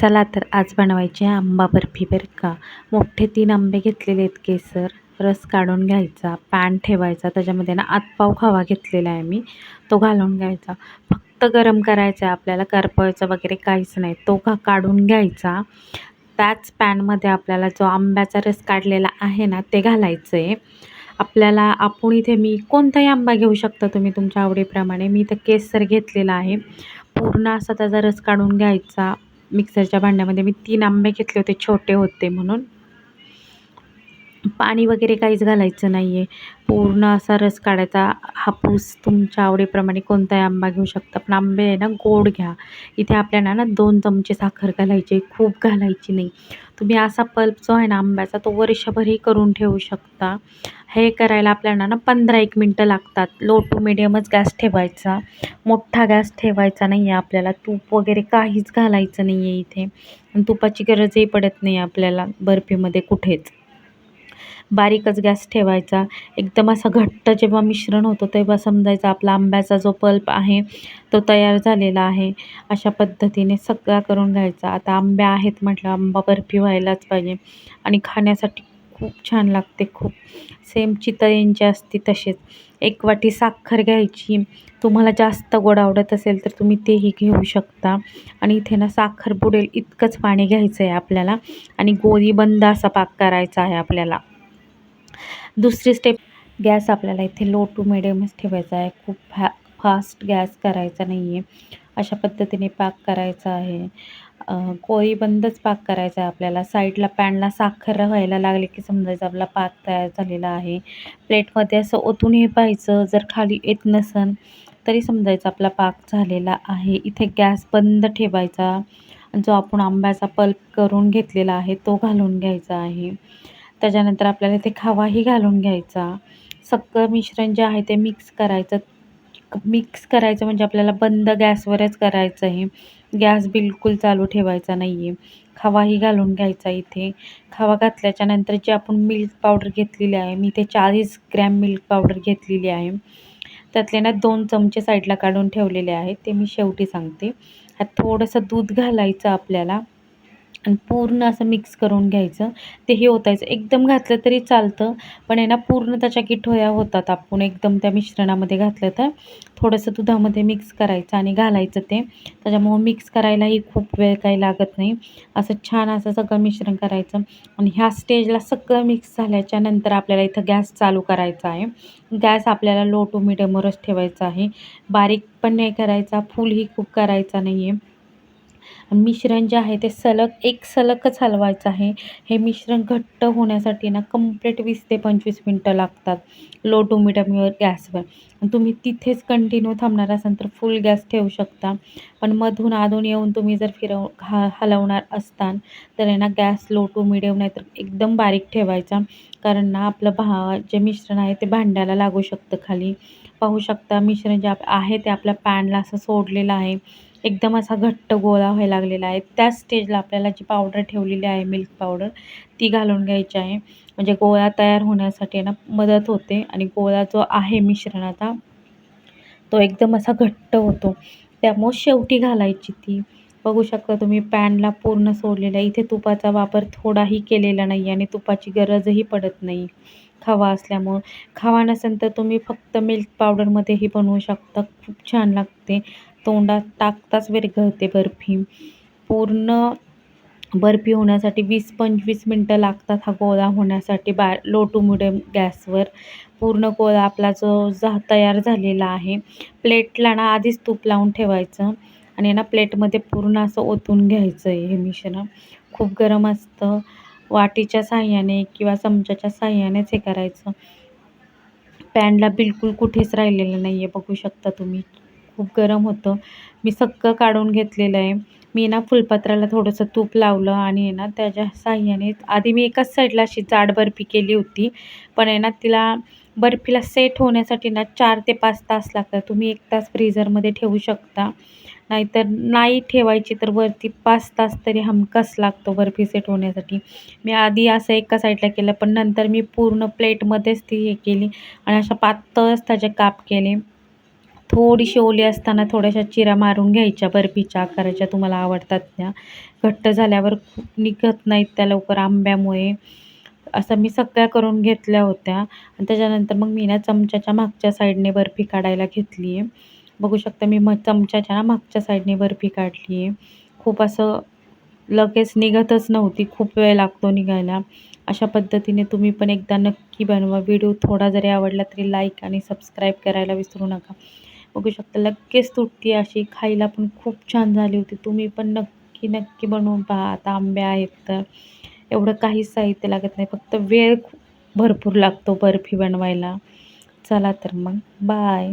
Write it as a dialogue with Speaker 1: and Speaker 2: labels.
Speaker 1: चला तर आज बनवायची आहे आंबा बर्फी बरं का. मोठे तीन आंबे घेतलेले आहेत केसर. रस काढून घ्यायचा पॅन ठेवायचा त्याच्यामध्ये ना आतपाव खवा घेतलेला आहे मी. तो घालून घ्यायचा. फक्त गरम करायचा आहे आपल्याला करपवायचं वगैरे काहीच नाही. तो का काढून घ्यायचा. त्याच पॅनमध्ये आपल्याला जो आंब्याचा रस काढलेला आहे ना ते घालायचं आहे आपल्याला आपण इथे मी कोणताही आंबा घेऊ शकता तुम्ही तुमच्या आवडीप्रमाणे. मी इथं केसर घेतलेला आहे. पूर्ण असा त्याचा रस काढून घ्यायचा. मिक्सरच्या भांड्यामध्ये मी तीन आंबे घेतले होते छोटे होते म्हणून. पाणी वगैरे काहीच घालायचं नाही आहे पूर्ण असा रस काढायचा. हापूस तुमच्या आवडीप्रमाणे कोणताही आंबा घेऊ शकता पण आंबे आहे ना गोड घ्या. इथे आपल्याला ना दोन चमचे साखर घालायची खूप घालायची नाही. तुम्ही असा पल्प जो आहे ना आंब्याचा तो वर्षभरही करून ठेवू शकता. हे करायला आपल्याला ना पंधरा एक मिनटं लागतात. लो टू मिडियमच गॅस ठेवायचा. मोठा गॅस ठेवायचा नाही आहे आपल्याला. तूप वगैरे काहीच घालायचं नाही आहे इथे. आणि तुपाची गरजही पडत नाही आपल्याला बर्फीमध्ये कुठेच. बारीकच गॅस ठेवायचा. एकदम असा घट्ट जेव्हा मिश्रण होतं तेव्हा समजायचं आपला आंब्याचा जो पल्प आहे तो तयार झालेला आहे. अशा पद्धतीने सगळा करून घ्यायचा. आता आंब्या आहेत म्हटलं आंबा बर्फी व्हायलाच पाहिजे आणि खाण्यासाठी खूप छान लागते खूप. सेम चितळेंची असते तसेच एक वाटी साखर घ्यायची. तुम्हाला जास्त गोड आवडत असेल तर तुम्ही तेही घेऊ शकता. आणि इथे ना साखर बुडेल इतकंच पाणी घ्यायचं आहे आपल्याला आणि गोळी बंद असा पाक करायचा आहे आपल्याला. दुसरी स्टेप गॅस आपल्याला इथे लो टू मिडियमच ठेवायचा आहे. खूप फॅ फास्ट गॅस करायचा नाही आहे अशा पद्धतीने पाक करायचा आहे. कोळी बंदच पाक करायचा आहे आपल्याला. साईडला पॅनला साखर व्हायला लागले की समजायचं आपला पाक तयार झालेला आहे. प्लेटमध्ये असं ओतूनही पाहायचं. जर खाली येत नसन तरी समजायचं आपला पाक झालेला आहे. इथे गॅस बंद ठेवायचा. जो आपण आंब्याचा पल्प करून घेतलेला आहे तो घालून घ्यायचा आहे. त्याच्यानंतर आपल्याला इथे खवाही घालून घ्यायचा. सगळं मिश्रण जे आहे ते मिक्स करायचं. मिक्स करायचं म्हणजे आपल्याला बंद गॅसवरच करायचं आहे. गॅस बिलकुल चालू ठेवायचा नाही आहे खवाही घालून घ्यायचा इथे. खवा घातल्याच्या नंतर जी आपण मिल्क पावडर घेतलेली आहे मी इथे चाळीस ग्रॅम मिल्क पावडर घेतलेली आहे. त्यातले ना दोन चमचे साईडला काढून ठेवलेले आहेत ते मी शेवटी सांगते. ह्यात थोडंसं दूध घालायचं आपल्याला. आणि पूर्ण असं मिक्स करून घ्यायचं. तेही ओतायचं. एकदम घातलं तरी चालतं पण आहे ना पूर्ण त्याच्या गिठोया होतात आपण. एकदम त्या मिश्रणामध्ये घातलं तर थोडंसं दुधामध्ये मिक्स करायचं आणि घालायचं ते. त्याच्यामुळं मिक्स करायलाही खूप वेळ काही लागत नाही. असं छान असं सगळं मिश्रण करायचं. आणि ह्या स्टेजला सगळं मिक्स झाल्याच्यानंतर आपल्याला इथं गॅस चालू करायचा आहे. गॅस आपल्याला लो टू मिडियमवरच ठेवायचा आहे. बारीक पण नाही करायचा फुलही खूप करायचा नाही आहे मिश्रण जे आहे ते सलग एक सलगच हलवायचं आहे. हे मिश्रण घट्ट होण्यासाठी ना कंप्लीट वीस ते पंचवीस मिनटं लागतात. लो टू मिडियमवर गॅसवर तुम्ही तिथेच कंटिन्यू थांबणार असाल तर फुल गॅस ठेवू शकता. पण मधून अधून येऊन तुम्ही जर फिरव हा हलवणार असताल तर आहे ना गॅस लो टू मिडियम नाही तर एकदम बारीक ठेवायचा. कारण ना आपलं भा जे मिश्रण आहे ते भांड्याला लागू शकतं खाली. पाहू शकता मिश्रण जे आहे ते आपल्या पॅनला असं सोडलेलं आहे. एकदम असा घट्ट गोळा व्हायला लागलेला आहे. त्याच स्टेजला आपल्याला जी पावडर ठेवलेली आहे मिल्क पावडर ती घालून घ्यायची आहे. म्हणजे गोळा तयार होण्यासाठी ना मदत होते आणि गोळा जो आहे मिश्रणाचा तो एकदम असा घट्ट होतो. त्यामुळं शेवटी घालायची ती. बघू शकता तुम्ही पॅनला पूर्ण सोडलेला इथे तुपाचा वापर थोडाही केलेला नाही आणि तुपाची गरजही पडत नाही. खवा असल्यामुळं. खवा नसेल तर तुम्ही फक्त मिल्क पावडरमध्येही बनवू शकता. खूप छान लागते. तोंडात टाकताच विरघळते बर्फी. पूर्ण बर्फी होण्यासाठी वीस पंचवीस मिनटं लागतात हा गोळा होण्यासाठी बा लो टू मिडियम गॅसवर. पूर्ण गोळा आपला जो जा तयार झालेला आहे. प्लेटला ना आधीच तूप लावून ठेवायचं आणि ना प्लेटमध्ये पूर्ण असं ओतून घ्यायचं आहे हे मिश्रण. खूप गरम असतं. वाटीच्या साह्याने किंवा चमच्याच्या साह्यानेच हे करायचं. पॅनला बिलकुल कुठेच राहिलेलं नाही आहे बघू शकता तुम्ही. खूप गरम होतं. मी सगळं काढून घेतलेलं आहे. मी ना फुलपात्राला थोडंसं तूप लावलं आणि आहे ना त्याच्या साह्याने आधी मी एकाच साईडला अशी जाड बर्फी केली होती. पण आहे ना तिला बर्फीला सेट होण्यासाठी ना चार ते पाच तास लागतात. तुम्ही एक तास फ्रीझरमध्ये ठेवू शकता. नाहीतर नाही ठेवायची तर वरती पाच तास तरी हमखास लागतो बर्फी सेट होण्यासाठी. मी आधी असं एका साईडला केलं पण नंतर मी पूर्ण प्लेटमध्येच ती हे केली आणि अशा पातळच त्याचे काप केले. थोडीशी ओली असताना थोड्याशा चिरा मारून घ्यायच्या बर्फीच्या आकाराच्या तुम्हाला आवडतात त्या. घट्ट झाल्यावर खूप निघत नाहीत त्या लवकर आंब्यामुळे. असं मी सगळ्या करून घेतल्या होत्या. आणि त्याच्यानंतर मग मी ना चमच्याच्या मागच्या साईडने बर्फी काढायला घेतली आहे. बघू शकता मी मग चमच्याच्या ना मागच्या साईडने बर्फी काढली आहे. खूप असं लगेच निघतच नव्हती खूप वेळ लागतो निघायला. अशा पद्धतीने तुम्ही पण एकदा नक्की बनवा. व्हिडिओ थोडा जरी आवडला तरी लाईक आणि सबस्क्राईब करायला विसरू नका. बघू शकता लगेच तुटती अशी. खायला पण खूप छान झाली होती. तुम्ही पण नक्की नक्की बनवून पहा. आता आंबे आहेत तर एवढं काहीच साहित्य लागत नाही. फक्त वेळ भरपूर लागतो बर्फी बनवायला. चला तर मग. बाय